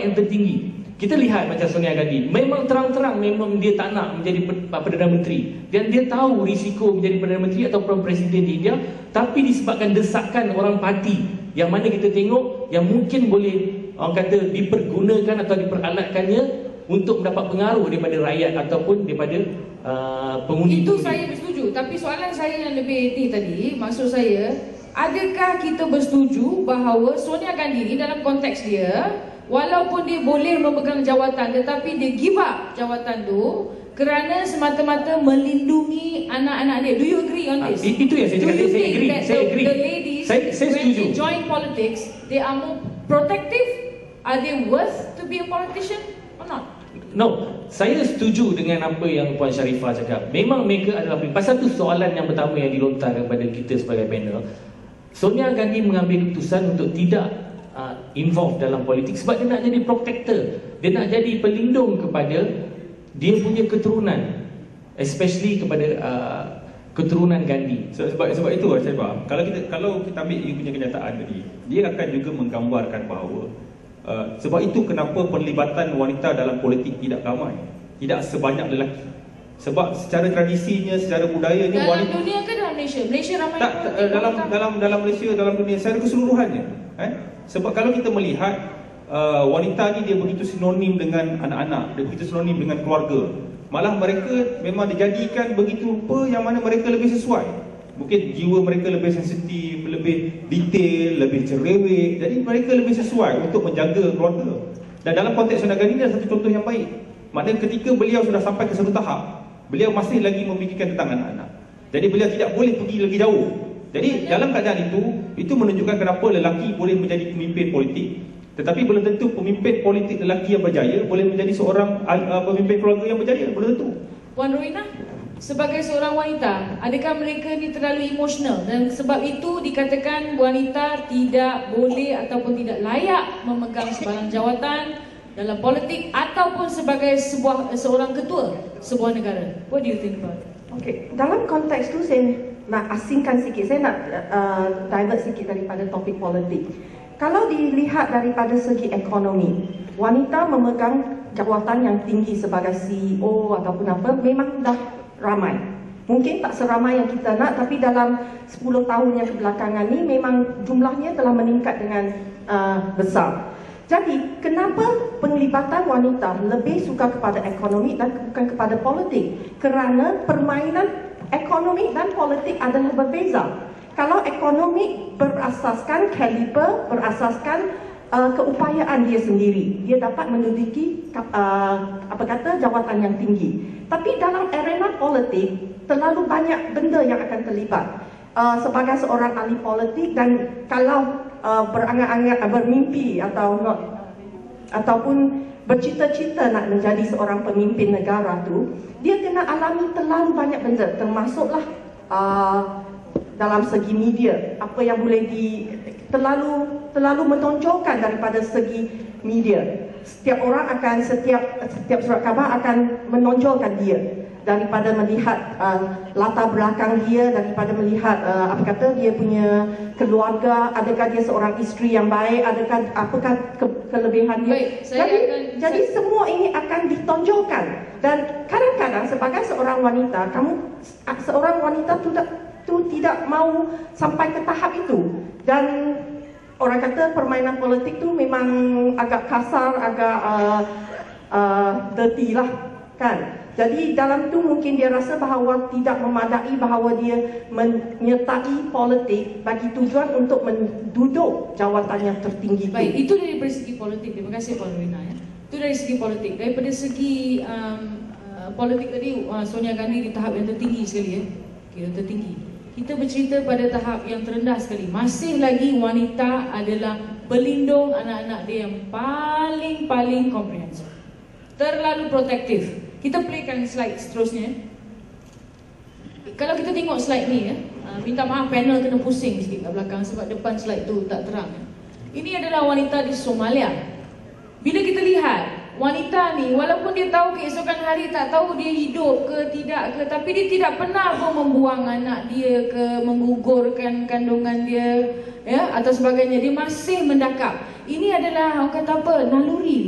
yang tertinggi. Kita lihat macam Sonia Gandhi, memang terang-terang memang dia tak nak menjadi Perdana Menteri. Dan dia tahu risiko menjadi Perdana Menteri ataupun Presiden di India tapi disebabkan desakan orang parti. Yang mana kita tengok yang mungkin boleh orang kata dipergunakan atau diperalatkannya untuk mendapat pengaruh daripada rakyat ataupun daripada uh, pengundi Itu saya bersetuju tapi soalan saya yang lebih ini tadi maksud saya adakah kita bersetuju bahawa Sonia Gandhi ni dalam konteks dia walaupun dia boleh memegang jawatan tetapi dia give up jawatan tu kerana semata-mata melindungi anak-anak dia. Do you agree on this? Uh, itu yang saya cakap, saya agree. Saya the, agree. The ladies, saya, saya when setuju. they join politics, they are more protective? Are they worth to be a politician or not? No, saya setuju dengan apa yang Puan Sharifah cakap. Memang mereka adalah pasal tu soalan yang pertama yang dilontarkan kepada kita sebagai panel. Sonia Gandhi mengambil keputusan untuk tidak uh, involve dalam politik sebab dia nak jadi protector. Dia nak jadi pelindung kepada dia punya keturunan especially kepada uh, keturunan Gandhi. So, sebab sebab itu saya faham. Kalau kita kalau kita ambil ini punya kenyataan tadi, dia akan juga menggambarkan bahawa uh, sebab itu kenapa penlibatan wanita dalam politik tidak ramai, tidak sebanyak lelaki. Sebab secara tradisinya, secara budayanya dalam wanita dunia ke dalam Malaysia? Malaysia ramai tak, tak uh, dalam dalam dalam Malaysia dalam dunia secara keseluruhannya. Eh? Sebab kalau kita melihat uh, wanita ni dia begitu sinonim dengan anak-anak, dia begitu sinonim dengan keluarga. Malah mereka memang dijadikan begitu rupa yang mana mereka lebih sesuai. Mungkin jiwa mereka lebih sensitif, lebih detail, lebih cerewet. Jadi mereka lebih sesuai untuk menjaga keluarga. Dan dalam konteks Sunagani ini adalah satu contoh yang baik. Maknanya ketika beliau sudah sampai ke satu tahap, beliau masih lagi memikirkan tentang anak-anak. Jadi beliau tidak boleh pergi lagi jauh. Jadi dalam keadaan itu, itu menunjukkan kenapa lelaki boleh menjadi pemimpin politik. Tetapi belum tentu pemimpin politik lelaki yang berjaya boleh menjadi seorang uh, pemimpin keluarga yang berjaya. Belum tentu. Puan Ruina, sebagai seorang wanita, adakah mereka ni terlalu emosional dan sebab itu dikatakan wanita tidak boleh ataupun tidak layak memegang sebarang jawatan dalam politik ataupun sebagai sebuah seorang ketua sebuah negara. What do you think about it? Okay, dalam konteks tu saya nak asingkan sikit, saya nak uh, divert sikit daripada topik politik. Kalau dilihat daripada segi ekonomi, wanita memegang jawatan yang tinggi sebagai CEO ataupun apa memang dah ramai. Mungkin tak seramai yang kita nak tapi dalam 10 tahun yang kebelakangan ni memang jumlahnya telah meningkat dengan uh, besar. Jadi, kenapa penglibatan wanita lebih suka kepada ekonomi dan bukan kepada politik? Kerana permainan ekonomi dan politik adalah berbeza. Kalau ekonomi berasaskan kaliber, berasaskan uh, keupayaan dia sendiri, dia dapat menduduki uh, apa kata jawatan yang tinggi. Tapi dalam arena politik terlalu banyak benda yang akan terlibat. Uh, sebagai seorang ahli politik dan kalau uh, berangan-angan uh, bermimpi atau not ataupun bercita-cita nak menjadi seorang pemimpin negara tu, dia kena alami terlalu banyak benda termasuklah uh, dalam segi media. Apa yang boleh di terlalu terlalu menonjolkan daripada segi media. Setiap orang akan setiap setiap surat khabar akan menonjolkan dia daripada melihat uh, latar belakang dia daripada melihat uh, apa kata dia punya keluarga adakah dia seorang isteri yang baik adakah apakah ke, kelebihan dia. Baik, saya jadi akan, jadi saya... semua ini akan ditonjolkan. Dan kadang-kadang sebagai seorang wanita kamu seorang wanita tidak tu tidak mau sampai ke tahap itu. Dan orang kata permainan politik tu memang agak kasar agak uh, uh, dirty lah kan jadi dalam tu mungkin dia rasa bahawa tidak memadai bahawa dia menyertai politik bagi tujuan untuk menduduk jawatan yang tertinggi Baik, itu dari segi politik. Terima kasih Puan Rina ya. Itu dari segi politik. Daripada segi um, uh, politik tadi uh, Sonia Gandhi di tahap yang tertinggi sekali ya. Kira tertinggi. Kita bercerita pada tahap yang terendah sekali. Masih lagi wanita adalah pelindung anak-anak dia yang paling-paling komprehensif. Terlalu protektif. Kita playkan slide seterusnya. Kalau kita tengok slide ni ya, minta maaf panel kena pusing sikit kat belakang sebab depan slide tu tak terang. Ya. Ini adalah wanita di Somalia. Bila kita lihat wanita ni walaupun dia tahu keesokan hari tak tahu dia hidup ke tidak ke tapi dia tidak pernah pun membuang anak dia ke menggugurkan kandungan dia ya atau sebagainya dia masih mendakap. Ini adalah orang kata apa naluri